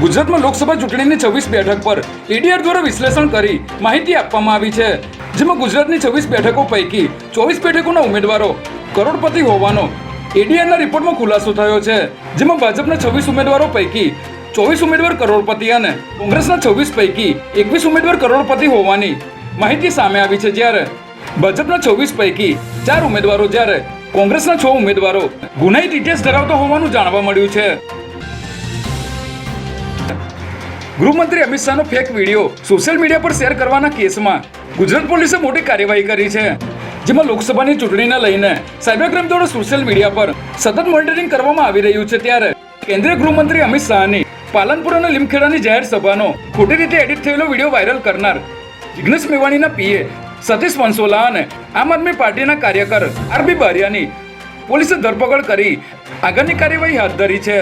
ગુજરાતમાં લોકસભા ચૂંટણીની છવ્વીસ બેઠક પર એડીઆર દ્વારા વિશ્લેષણ કરી માહિતી આપવામાં આવી છે, જેમાં ગુજરાતની છવ્વીસ બેઠકો પૈકી ચોવીસ બેઠકોના ઉમેદવારો કરોડપતિ હોવાનો એડીઆરના રિપોર્ટમાં ખુલાસો થયો છે, જેમાં ભાજપના છવ્વીસ ઉમેદવારો પૈકી ચોવીસ ઉમેદવાર કરોડપતિ અને કોંગ્રેસના છવ્વીસ પૈકી એકવીસ ઉમેદવાર કરોડપતિ હોવાની માહિતી સામે આવી છે. જ્યારે ભાજપના છવ્વીસ પૈકી ચાર ઉમેદવારો, જ્યારે કોંગ્રેસના છ ઉમેદવારો ગુનાહિત ઇતિહાસ ધરાવતા હોવાનું જાણવા મળ્યું છે. ગૃહમંત્રી અમિત શાહનો ફેક વીડિયો સોશિયલ મીડિયા પર શેર કરવાના કેસમાં. ગુજરાત પોલીસે મોટી કાર્યવાહી કરી છે. જેમાં લોકસભાની ચૂંટણીને લઈને સાયબર ક્રાઇમ દ્વારા સોશિયલ મીડિયા પર સતત મોનિટરિંગ કરવામાં આવી રહ્યું છે ત્યારે કેન્દ્રીય ગૃહમંત્રી અમિત શાહની પાલનપુર અને લીમખેડાની જાહેર સભાનો ખોટી રીતે એડિટ થયેલો વીડિયો વાયરલ કરનાર જિગ્નેશ મેવાણીના પીએ સતીશ વંસોલા અને આમ આદમી પાર્ટીના કાર્યકર આરબી બારિયાની પોલીસે ધરપકડ કરી આગળની કાર્યવાહી હાથ ધરી છે.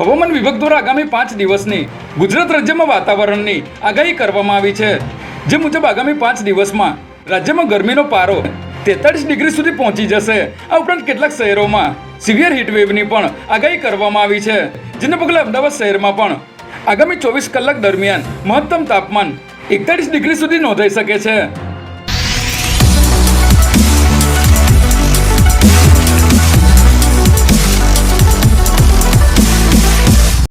હવામાન વિભાગ દ્વારા આગામી પાંચ દિવસની ગુજરાત રાજ્યમાં વાતાવરણની આગાહી કરવામાં આવી છે. જે મુજબ આગામી પાંચ દિવસમાં રાજ્યમાં ગરમીનો પારો તેતાળીસ ડિગ્રી સુધી પહોંચી જશે. આ ઉપરાંત કેટલાક શહેરોમાં સિવિયર હીટવેવની પણ આગાહી કરવામાં આવી છે. જેને પગલે અમદાવાદ શહેરમાં પણ આગામી ચોવીસ કલાક દરમિયાન મહત્તમ તાપમાન એકતાળીસ ડિગ્રી સુધી નોંધાઈ શકે છે.